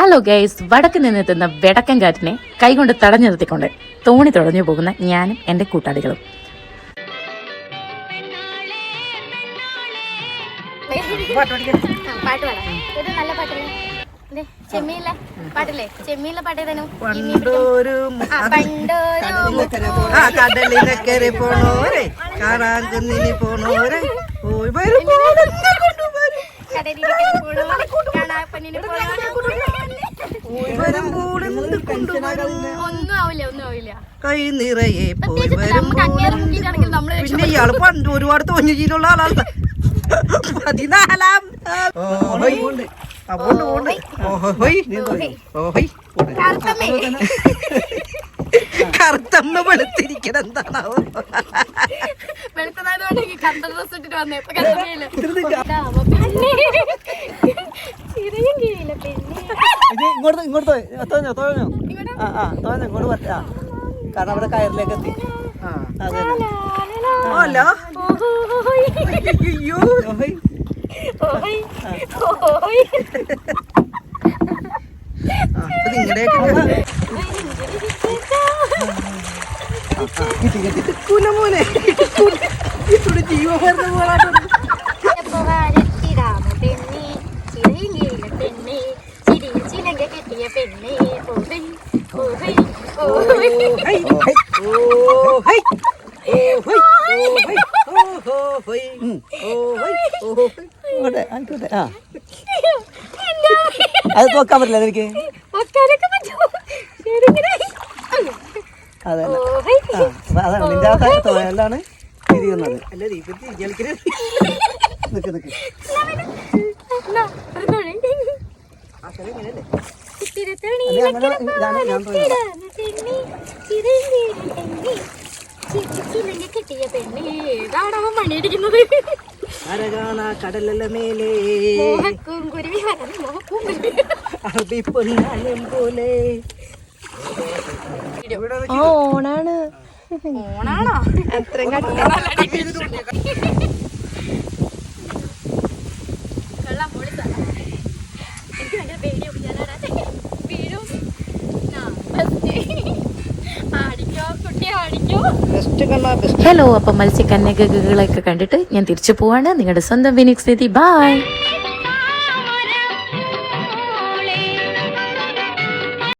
Hello guys വടക്ക് നിന്നെത്തുന്ന വെടക്കൻ കാറ്റിനെ കൈകൊണ്ട് തടഞ്ഞു നിർത്തിക്കൊണ്ട് തോണി തുടഞ്ഞു പോകുന്ന ഞാനും എന്റെ കൂട്ടാളികളും. ചെമ്മീലെ കടലിനക്കരെ പോണോരെ പോണോരെ. വരുമ്പോൾ എന്ത് കൊണ്ടുവരും ഒന്നും ആവില്ല ഒന്നും ആവില്ല. കൈ നിറയെ പോയി പിന്നെ ഇയാൾ പണ്ട് ഒരുപാട് തോന്നി ചെയ്തുള്ള ആളാണ്. പതിനാലാം. ആ, പോണ്ട്, ഓഹോയ്. കറുത്തമ്മേ. വെളുത്തിരിക്കണ എന്താണാവോ? വെളുത്തതായതുകൊണ്ട് കറുത്ത ഡ്രസ് ഇട്ടിട്ട് വന്നേ. ഇങ്ങോട്ട് ഇങ്ങോട്ട് തോന്നി തോന്നോ തോന്നോ ആ ആ തോന്നോ ഇങ്ങോട്ട് പറ്റാ കാരണം അവിടെ കയറിലേക്ക് എത്തി. ആ. അതെ ഓഹോയ്. അയ്യോ. അത് നിങ്ങളുടെയൊക്കെ കുലമോനെ ഇതൊരു ജീവമരുന്ന് പോലാട്ടോ പോകാനെത്തിടാമോ പെണ്ണേ ചിറയും പെണ്ണേ. ഓഹോയ്. ഇങ്ങോട്ടെ ആയിക്കോട്ടെ ആ അത് നോക്കാൻ പറ്റില്ല എനിക്ക്. അതെ ഓഹോയ്. ആ അപ്പൊ അതാണ് നിന്റെ ആ തോന്നലാണ് തിരിയുന്നത് അല്ല ദീപത്തി ഇയാൾക്കിന് നിക്ക് നിക്ക് കെട്ടിയ പെണ്ണേ ഏതാണ് അവൻ പണിയടിക്കുന്നത്? അരകാണ കടലല്ല മേലേ. പോലെ. ഓണാണ്. ഓണാണോ? അത്രയും എനിക്ക് ഹലോ അപ്പം മത്സ്യക്കന്യകകളൊക്കെ കണ്ടിട്ട് ഞാൻ തിരിച്ചു പോവാണ്. നിങ്ങളുടെ സ്വന്തം ഫിനിക്സ് നിധി. ബായ്